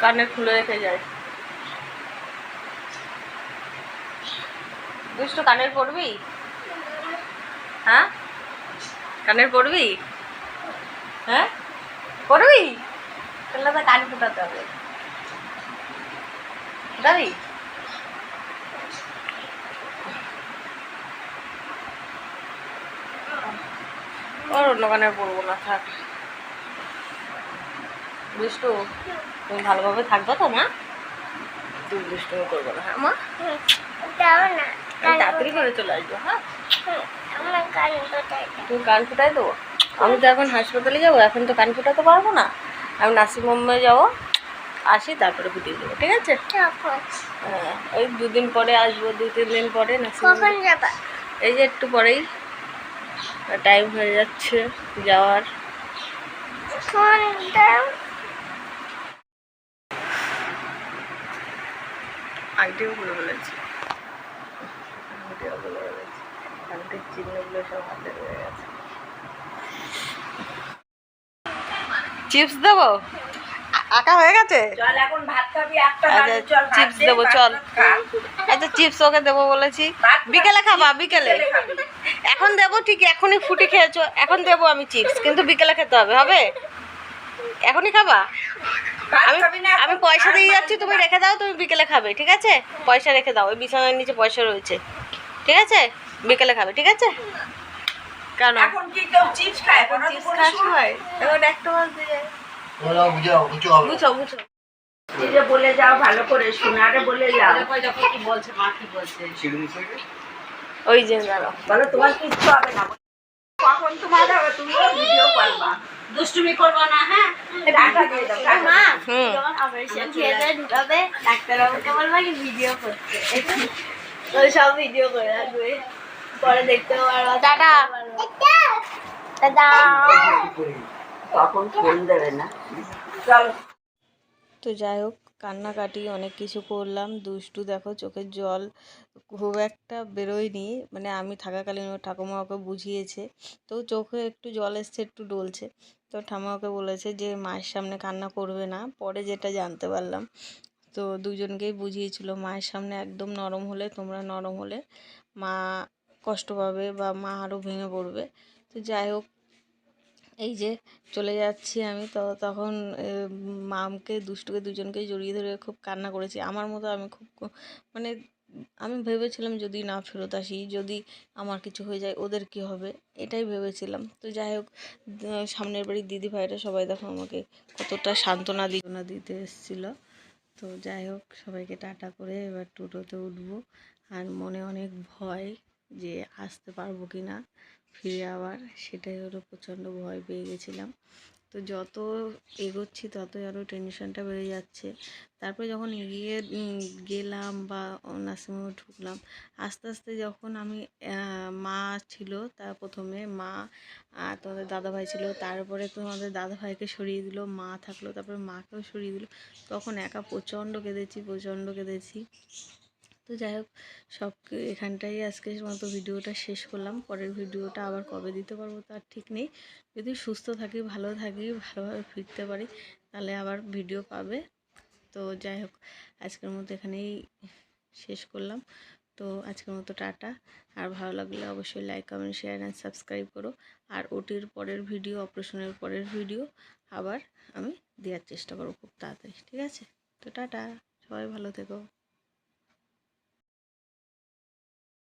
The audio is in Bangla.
কানে খুলে রেখে যায়। দুষ্টু, কানের পড়বি? হ্যাঁ? কানের পড়বি? হ্যাঁ? পড়বি? তাহলে তো কান ফুটাতে হবে। ফুটাবি? আর অন্য কানের পড়ব না, থাক। দুষ্টু তুমি ভালোভাবে থাকবে তো মা? তুই দুষ্টুমি করব না। হ্যাঁ মা? না তাড়াতাড়ি করে চলে আসব হ্যাঁ? তুমি কান ফুটাই দেবো? আমি তো এখন হাসপাতালে যাব এখন তো কান ফুটাতে পারব না। আমি নার্সিং হোমে যাব আসি তারপরে ফুটিয়ে দেবো ঠিক আছে? হ্যাঁ ওই দুদিন পরে আসব দু তিন দিন পরে এই যে একটু পরেই। টাইম হয়ে যাচ্ছে যাওয়ার। আংটিও আংটির চিহ্নগুলো সব হাতে রয়ে গেছে। চিপস দেবো? আঁকা হয়ে গেছে? চল এখন ভাত খাবি একটা চল চিপস দেবো চল। আচ্ছা চিপস ওকে দেবো বলেছি। বিকেলে খাবা বিকেলে। এখন দেবো ঠিক এখনই ফুটি খেয়েছো এখন দেবো আমি চিপস কিন্তু বিকেলে খেতে হবে হবে? এখনই খাবা? আমি আমি পয়সা দিয়ে যাচ্ছি তুমি রেখে দাও তুমি বিকেলে খাবে ঠিক আছে? পয়সা রেখে দাও ওই বিছানার নিচে পয়সা রয়েছে ঠিক আছে? বিকেলে খাবে ঠিক আছে? কেন? এখন কি কেউ চিপস খায়? এখন চিপস খাওয়ার সময় এখন একটা মাস দিয়ে বুঝো বুঝো যে বলে যাও ভালো করে শোনা বলে যাও। কি বলছে মা কি বলছে। ওই যে দাঁড়াও। বলো তোমার কিচ্ছু হবে না। কখন তোমার হবে তুমিও ভিডিও করবা। দুষ্টুমি করব না হ্যাঁ? টাকা দিয়ে দাও মা যখন অপারেশন থিয়েটারে ঢুকাবে ডাক্তারবাবুকে বলবা কি ভিডিও করতে। ওই সব ভিডিও করে রাখবে। পরে দেখতে পারবা টাটা কখন ফোন দেবে না। চলো। তো যাই হোক কান্নাকাটি, অনেক কিছু করলাম। দুষ্টু দেখো, চোখের জল খুব একটা বেরোয়নি। মানে আমি থাকাকালীন ওর ঠাকুমা ওকে বুঝিয়েছে। তো চোখে একটু জল এসছে, একটু ডলছে। তো ঠাম্মা ওকে বলেছে যে, মায়ের সামনে কান্না করবে না। পরে যেটা জানতে পারলাম, তো দুজনকেই বুঝিয়েছিল, মায়ের সামনে একদম নরম হলে, তোমরা নরম হলে মা কষ্ট পাবে বা মা আরও ভেঙে পড়বে। তো যাই হোক এই যে চলে যাচ্ছি আমি, তো তখন মামকে, দুষ্টুকে দুজনকেই জড়িয়ে ধরে খুব কান্না করেছি। আমার মতো আমি খুব মানে আমি ভেবেছিলাম যদি না ফেরত আসি, যদি আমার কিছু হয়ে যায়, ওদের কি হবে? এটাই ভেবেছিলাম। তো যাই হোক সামনের বাড়ির দিদি ভাইরা সবাই দেখো আমাকে কতটা সান্ত্বনা দি- সান্ত্বনা দিতে এসেছিল। তো যাই হোক, সবাইকে টাটা করে এবার টোটোতে উঠবো। আর মনে অনেক ভয় যে আসতে পারব কি না ফিরে আবার সেটাই হলো প্রচণ্ড ভয় পেয়ে গেছিলাম। তো যত এগোচ্ছি ততই আরও টেনশনটা বেড়ে যাচ্ছে। তারপরে যখন এগিয়ে গেলাম বা নার্সিংহোমে ঢুকলাম, আস্তে আস্তে যখন আমি মা ছিল তার প্রথমে, মা আর তোমাদের দাদাভাই ছিল, তারপরে তোমাদের দাদাভাইকে সরিয়ে দিল, মা থাকল, তারপরে মাকেও সরিয়ে দিল, তখন একা প্রচণ্ড কেঁদেছি প্রচণ্ড কেঁদেছি। তো যাই হোক, সব এখানটাই আজকের মতো ভিডিওটা শেষ করলাম। পরের ভিডিওটা আবার কবে দিতে পারব তার ঠিক নেই। যদি সুস্থ থাকি, ভালো থাকি, ভালোভাবে ফিরতে পারি, তাহলে আবার ভিডিও পাবে। তো যাই হোক, আজকের মতো এখানেই শেষ করলাম। তো আজকের মতো টাটা। আর ভালো লাগলে অবশ্যই like comment share and subscribe করো। আর ওটির পরের ভিডিও অপারেশনের পরের ভিডিও আবার আমি দেওয়ার চেষ্টা করব খুব তাড়াতাড়ি। ঠিক আছে? তো টাটা। সবাই ভালো থেকো।